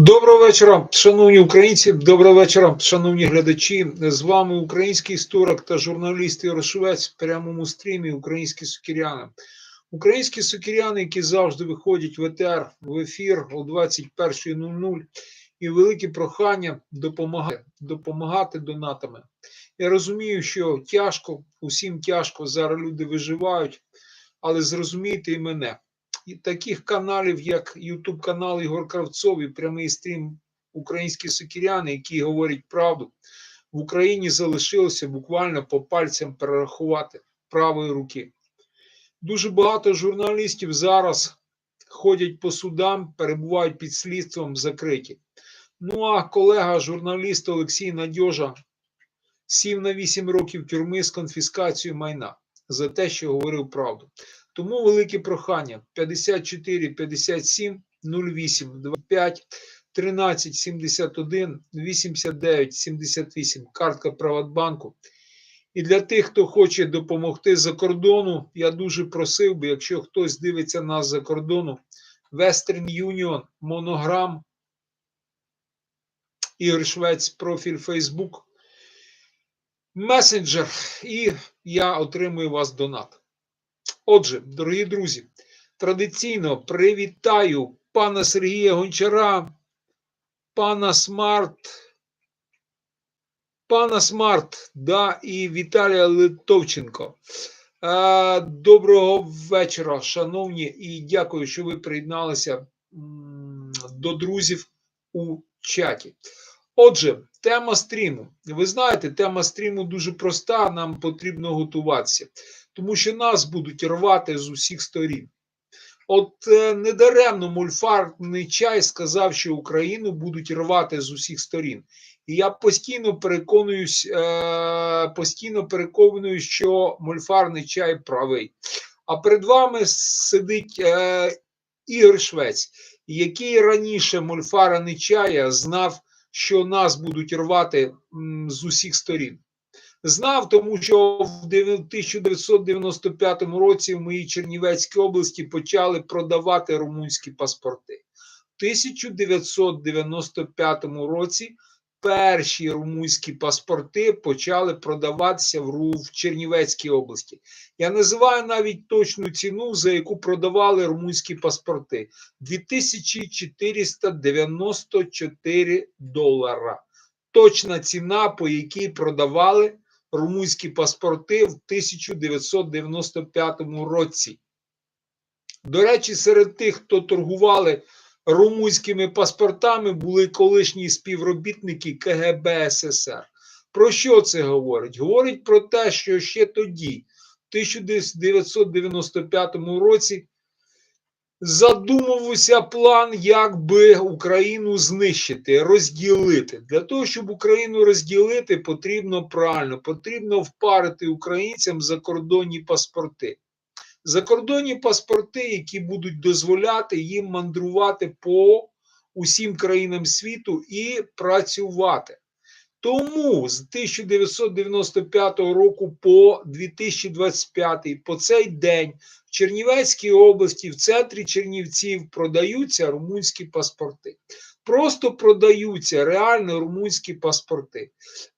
Доброго вечора, шановні українці. Доброго вечора, шановні глядачі. З вами український історик та журналіст Ярошовець в прямому стрімі Українські сукіряни. Українські сукіряни, які завжди виходять в ЕТР в ефір о 21.00 і велике прохання допомагати, допомагати донатами. Я розумію, що тяжко, усім тяжко, зараз люди виживають, але зрозумійте і мене таких каналів, як YouTube канал Ігор Кравцов і прямий стрім Українські сокіряни, які говорять правду, в Україні залишилося буквально по пальцям перерахувати правої руки. Дуже багато журналістів зараз ходять по судам, перебувають під слідством закриті. Ну а колега журналіст Олексій Надьожа сів на 8 років тюрми з конфіскацією майна за те, що говорив правду. Тому велике прохання 54 57 08 25 13 71 89 78 картка Приватбанку. І для тих, хто хоче допомогти за кордону, я дуже просив би, якщо хтось дивиться нас за кордону, Western Union, Монограм, Ігор Швець, профіль Facebook, месенджер, і я отримую вас донат. Отже, дорогі друзі, традиційно привітаю пана Сергія Гончара, пана Смарт, пана Смарт да, і Віталія Литовченко. Е, Доброго вечора, шановні, і дякую, що ви приєдналися до друзів у чаті. Отже, тема стріму. Ви знаєте, тема стріму дуже проста, нам потрібно готуватися тому що нас будуть рвати з усіх сторін. От е, недаремно мульфарний чай сказав, що Україну будуть рвати з усіх сторін. І я постійно переконуюсь, е, постійно переконуюсь, що мульфарний чай правий. А перед вами сидить е, Ігор Швець, який раніше мульфара Нечая знав, що нас будуть рвати з усіх сторін. Знав, тому що в 1995 році в моїй Чернівецькій області почали продавати румунські паспорти. В 1995 році перші румунські паспорти почали продаватися в, Чернівецькій області. Я називаю навіть точну ціну, за яку продавали румунські паспорти 2494 долара. Точна ціна, по якій продавали румунські паспорти в 1995 році. До речі, серед тих, хто торгували румунськими паспортами, були колишні співробітники КГБ СССР. Про що це говорить? Говорить про те, що ще тоді, в 1995 році, задумувався план, як би Україну знищити, розділити. Для того, щоб Україну розділити, потрібно правильно, потрібно впарити українцям закордонні паспорти. Закордонні паспорти, які будуть дозволяти їм мандрувати по усім країнам світу і працювати. Тому з 1995 року по 2025 по цей день в Чернівецькій області, в центрі Чернівців продаються румунські паспорти. Просто продаються реально румунські паспорти.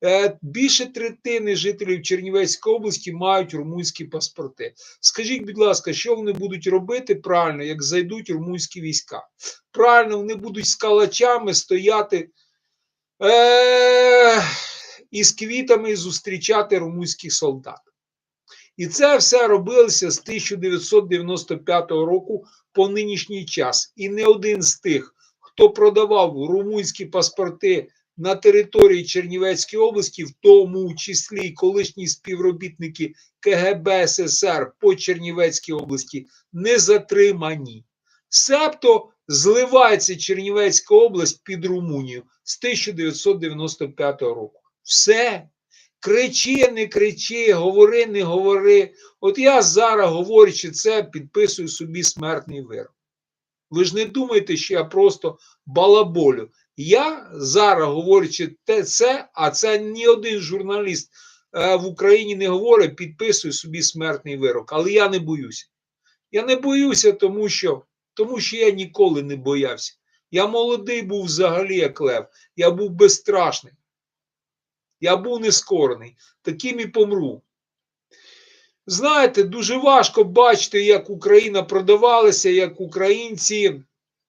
Е, Більше третини жителів Чернівецької області мають румунські паспорти. Скажіть, будь ласка, що вони будуть робити правильно, як зайдуть румунські війська? Правильно, вони будуть з калачами стояти е- із квітами зустрічати румунських солдат. І це все робилося з 1995 року по нинішній час. І не один з тих, хто продавав румунські паспорти на території Чернівецької області, в тому числі колишні співробітники КГБ СССР по Чернівецькій області, не затримані. Себто зливається Чернівецька область під Румунію з 1995 року. Все. Кричи, не кричи, говори, не говори. От я зараз, говорячи це, підписую собі смертний вирок. Ви ж не думайте, що я просто балаболю. Я зараз, говорячи те, це, а це ні один журналіст е, в Україні не говорить, підписую собі смертний вирок. Але я не боюся. Я не боюся, тому що, тому що я ніколи не боявся. Я молодий був взагалі як лев. Я був безстрашний. Я був нескорений. Таким і помру. Знаєте, дуже важко бачити, як Україна продавалася, як українці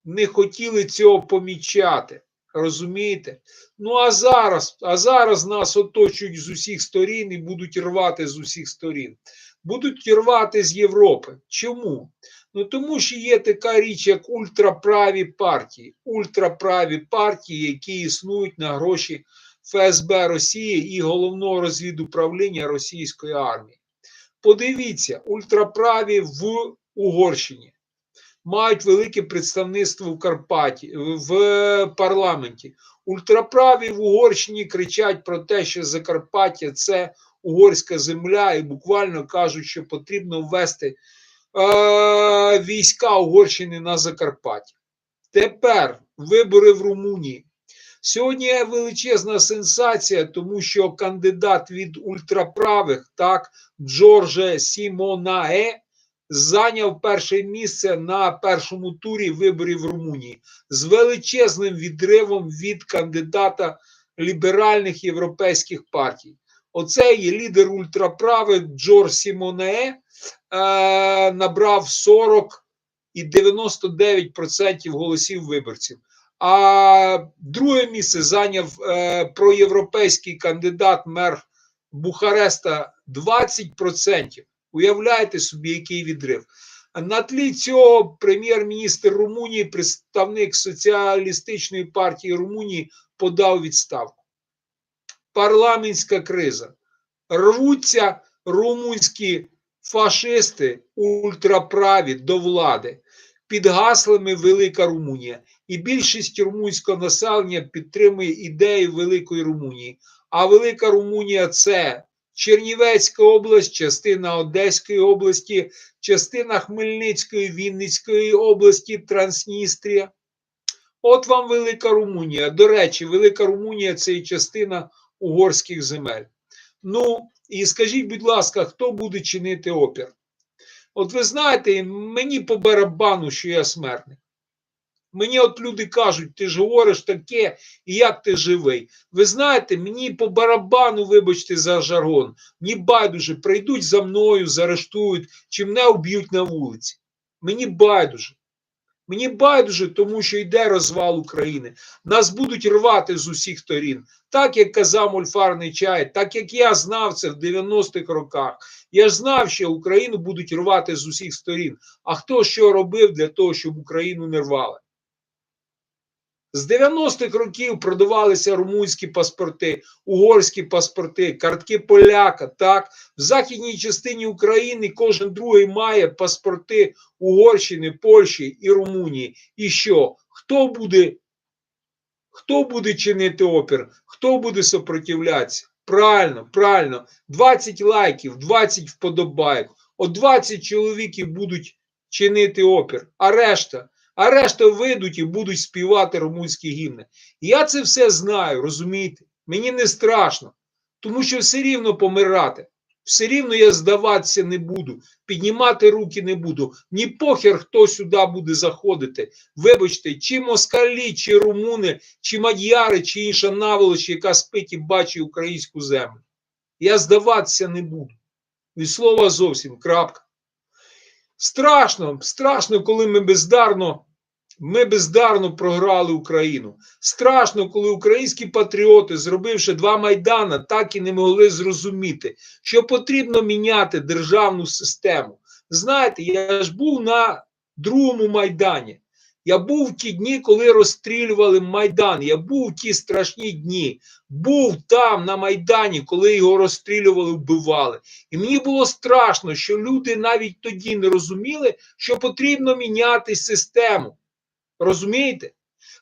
не хотіли цього помічати. Розумієте? Ну а зараз, а зараз нас оточують з усіх сторін і будуть рвати з усіх сторін. Будуть рвати з Європи. Чому? Ну тому що є така річ, як ультраправі партії, ультраправі партії, які існують на гроші ФСБ Росії і головного розвідуправління російської армії. Подивіться, ультраправі в Угорщині мають велике представництво в Карпаті в парламенті. Ультраправі в Угорщині кричать про те, що Закарпаття це угорська земля, і буквально кажуть, що потрібно ввести е, війська Угорщини на Закарпаття. Тепер вибори в Румунії. Сьогодні є величезна сенсація, тому що кандидат від ультраправих, так, Джордже Сімонае, зайняв перше місце на першому турі виборів в Румунії з величезним відривом від кандидата ліберальних європейських партій. Оцей лідер ультраправих Джордж Сімонее е, набрав 40 і 99% голосів виборців. А друге місце зайняв е, проєвропейський кандидат мер Бухареста 20%. Уявляєте собі, який відрив. На тлі цього прем'єр-міністр Румунії, представник соціалістичної партії Румунії, подав відставку. Парламентська криза. Рвуться румунські фашисти ультраправі до влади під гаслами Велика Румунія. І більшість румунського населення підтримує ідею Великої Румунії. А Велика Румунія це Чернівецька область, частина Одеської області, частина Хмельницької, Вінницької області, Трансністрія. От вам Велика Румунія. До речі, Велика Румунія це і частина угорських земель. Ну, і скажіть, будь ласка, хто буде чинити опір? От ви знаєте, мені по барабану, що я смертник. Мені от люди кажуть, ти ж говориш таке, і як ти живий. Ви знаєте, мені по барабану, вибачте, за жаргон, мені байдуже, прийдуть за мною, заарештують, чи мене вб'ють на вулиці. Мені байдуже. Мені байдуже, тому що йде розвал України. Нас будуть рвати з усіх сторін. Так як казав мульфарний чай, так як я знав це в 90-х роках. Я знав, що Україну будуть рвати з усіх сторін. А хто що робив для того, щоб Україну не рвали? З 90-х років продавалися румунські паспорти, угорські паспорти, картки поляка. Так, в західній частині України кожен другий має паспорти Угорщини, Польщі і Румунії. І що? Хто буде? Хто буде чинити опір? Хто буде сопротивлятися? Правильно, правильно, 20 лайків, 20 вподобайок. От 20 чоловіків будуть чинити опір, а решта а решта вийдуть і будуть співати румунські гімни. Я це все знаю, розумієте? Мені не страшно, тому що все рівно помирати. Все рівно я здаватися не буду, піднімати руки не буду. Ні похер, хто сюди буде заходити. Вибачте, чи москалі, чи румуни, чи мадяри, чи інша наволоч, яка спить і бачить українську землю. Я здаватися не буду. Від слова зовсім крапка. Страшно, страшно, коли ми бездарно ми бездарно програли Україну. Страшно, коли українські патріоти, зробивши два майдана, так і не могли зрозуміти, що потрібно міняти державну систему. Знаєте, я ж був на другому майдані. Я був в ті дні, коли розстрілювали Майдан. Я був в ті страшні дні. Був там на Майдані, коли його розстрілювали, вбивали. І мені було страшно, що люди навіть тоді не розуміли, що потрібно міняти систему. Розумієте?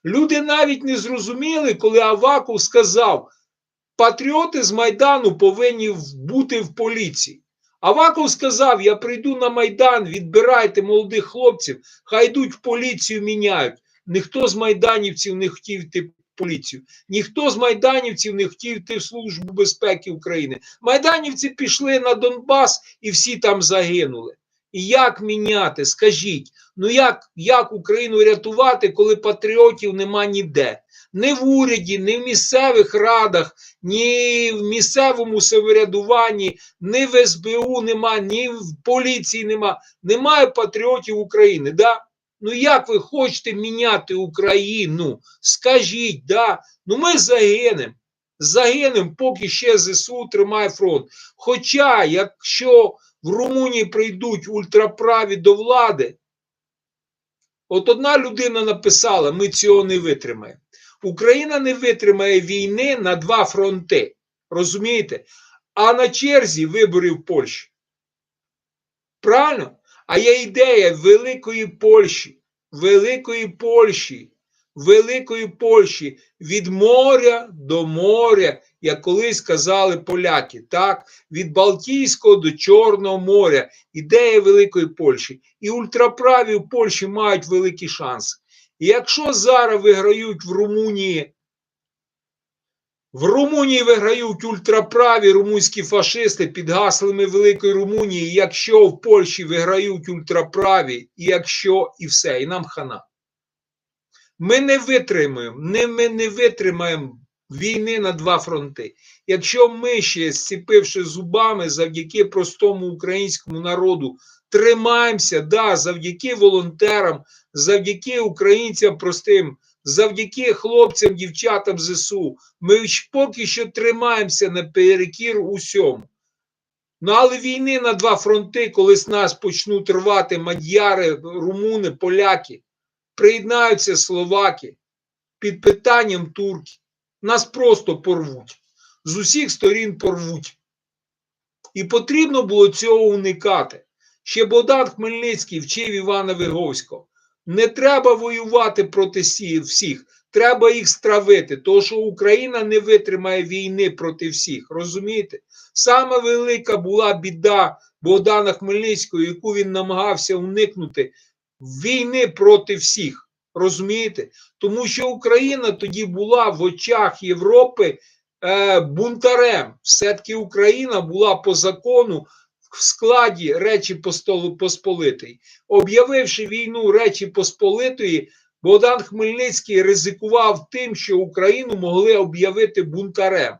Люди навіть не зрозуміли, коли Аваков сказав, патріоти з Майдану повинні бути в поліції. Аваков сказав: Я прийду на Майдан, відбирайте молодих хлопців, хай йдуть в поліцію, міняють. Ніхто з майданівців не хотів йти в поліцію, ніхто з майданівців не хотів йти в Службу безпеки України. Майданівці пішли на Донбас і всі там загинули. І як міняти? Скажіть, Ну як, як Україну рятувати, коли патріотів нема ніде? Ні в уряді, ні в місцевих радах, ні в місцевому самоврядуванні, ні в СБУ нема, ні в поліції нема. Немає патріотів України. Да? Ну як ви хочете міняти Україну? Скажіть, да? ну ми загинемо. Загинемо, поки ще ЗСУ тримає фронт. Хоча, якщо в Румунії прийдуть ультраправі до влади, от одна людина написала: ми цього не витримаємо. Україна не витримає війни на два фронти. Розумієте? А на черзі виборів Польщі. Правильно? А є ідея Великої Польщі, Великої Польщі, Великої Польщі від моря до моря, як колись казали поляки, так? від Балтійського до Чорного моря. Ідея Великої Польщі. І ультраправі в Польщі мають великі шанси. І якщо зараз виграють в Румунії, в Румунії виграють ультраправі румунські фашисти під гаслами Великої Румунії, якщо в Польщі виграють ультраправі, і якщо і все, і нам хана. Ми не витримаємо, не, ми не витримаємо війни на два фронти. Якщо ми ще, зціпивши зубами завдяки простому українському народу, тримаємося, да, завдяки волонтерам, завдяки українцям простим, завдяки хлопцям, дівчатам ЗСУ, ми поки що тримаємося наперекір усьому. Ну, але війни на два фронти, коли з нас почнуть рвати мадяри, румуни, поляки, приєднаються словаки під питанням турки. Нас просто порвуть. З усіх сторін порвуть. І потрібно було цього уникати. Ще Богдан Хмельницький вчив Івана Виговського. Не треба воювати проти всіх, треба їх стравити, тому що Україна не витримає війни проти всіх. Розумієте? Саме велика була біда Богдана Хмельницького, яку він намагався уникнути війни проти всіх. Розумієте? Тому що Україна тоді була в очах Європи е, бунтарем. Все-таки Україна була по закону в складі Речі Посполитої. Об'явивши війну Речі Посполитої, Богдан Хмельницький ризикував тим, що Україну могли об'явити бунтарем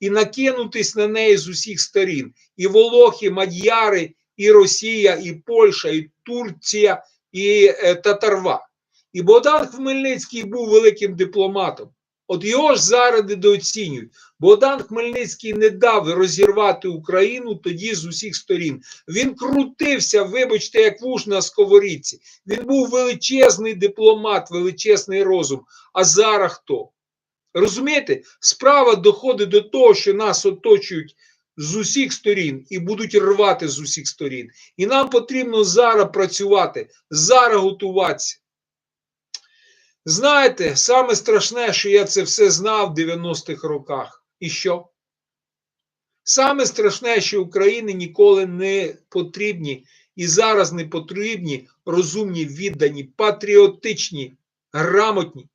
і накинутись на неї з усіх сторін. І Волохи, Мад'яри, і Росія, і Польща, і Турція, і е, Татарва. І Богдан Хмельницький був великим дипломатом. От його ж зараз недооцінюють. Богдан Хмельницький не дав розірвати Україну тоді з усіх сторін. Він крутився, вибачте, як вуж на сковорідці. Він був величезний дипломат, величезний розум. А зараз хто? Розумієте, справа доходить до того, що нас оточують з усіх сторін і будуть рвати з усіх сторін. І нам потрібно зараз працювати, зараз готуватися. Знаєте, саме страшне, що я це все знав в 90-х роках. І що? Саме страшне, що Україні ніколи не потрібні і зараз не потрібні розумні, віддані, патріотичні, грамотні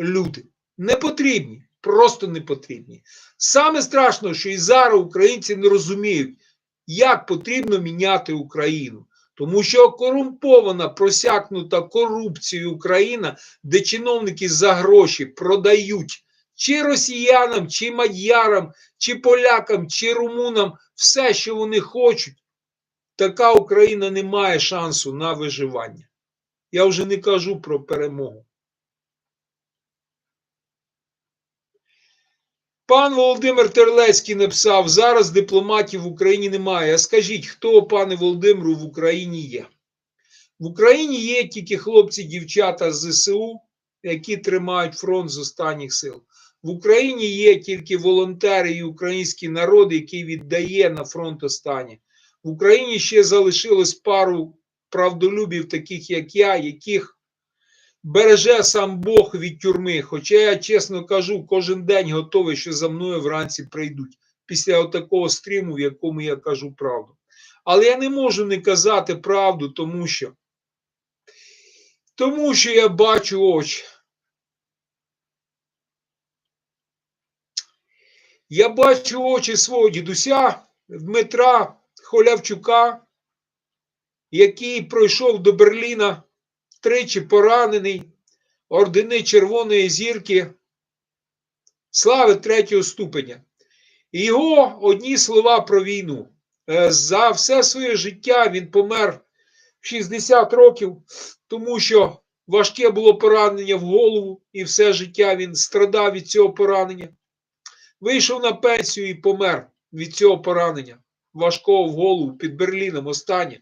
люди. Не потрібні, просто не потрібні. Саме страшне, що і зараз українці не розуміють, як потрібно міняти Україну. Тому що корумпована, просякнута корупцією Україна, де чиновники за гроші продають чи росіянам, чи мадярам, чи полякам, чи румунам все, що вони хочуть, така Україна не має шансу на виживання. Я вже не кажу про перемогу. Пан Володимир Терлецький написав: зараз дипломатів в Україні немає. А скажіть, хто, пане Володимиру, в Україні є? В Україні є тільки хлопці, дівчата з ЗСУ, які тримають фронт з останніх сил. В Україні є тільки волонтери і український народ, який віддає на фронт останнє. В Україні ще залишилось пару правдолюбів, таких як я, яких береже сам Бог від тюрми. Хоча я чесно кажу, кожен день готовий, що за мною вранці прийдуть після такого стріму, в якому я кажу правду. Але я не можу не казати правду, тому що тому що я бачу очі. Я бачу очі свого дідуся Дмитра Холявчука, який пройшов до Берліна тричі поранений, ордени Червоної зірки, слави третього ступеня. Його одні слова про війну. Е, За все своє життя він помер в 60 років, тому що важке було поранення в голову, і все життя він страдав від цього поранення. Вийшов на пенсію і помер від цього поранення. Важкого в голову під Берліном останнє.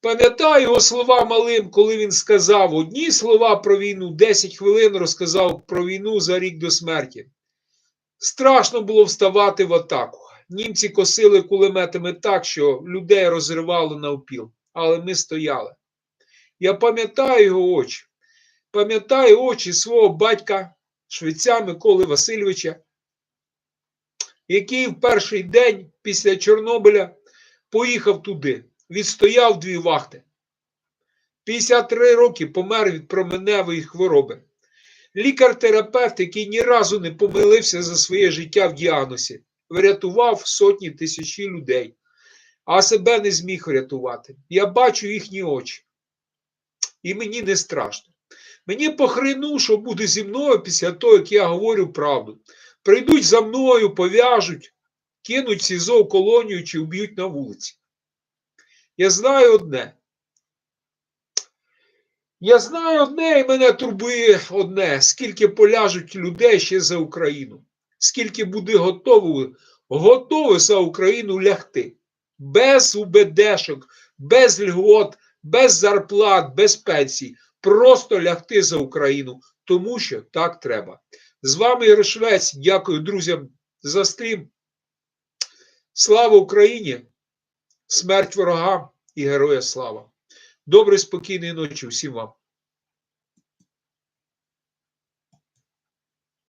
Пам'ятаю його слова малим, коли він сказав одні слова про війну, 10 хвилин розказав про війну за рік до смерті. Страшно було вставати в атаку. Німці косили кулеметами так, що людей розривало навпіл, але ми стояли. Я пам'ятаю його очі, пам'ятаю очі свого батька, швеця Миколи Васильовича, який в перший день після Чорнобиля поїхав туди, відстояв дві вахти. 53 роки помер від променевої хвороби. Лікар-терапевт, який ні разу не помилився за своє життя в діагнозі, врятував сотні тисячі людей, а себе не зміг врятувати. Я бачу їхні очі. І мені не страшно. Мені похрину, що буде зі мною після того, як я говорю правду. Прийдуть за мною, пов'яжуть, кинуть СІЗО в колонію чи вб'ють на вулиці. Я знаю одне. Я знаю одне, і мене турбує одне: скільки поляжуть людей ще за Україну, скільки буде готово, готове за Україну лягти. Без УБДшок, без льгот, без зарплат, без пенсій. Просто лягти за Україну, тому що так треба. З вами Ярошвець. Дякую друзям за стрім. Слава Україні! Смерть ворогам і героя слава! Доброї, спокійної ночі всім вам!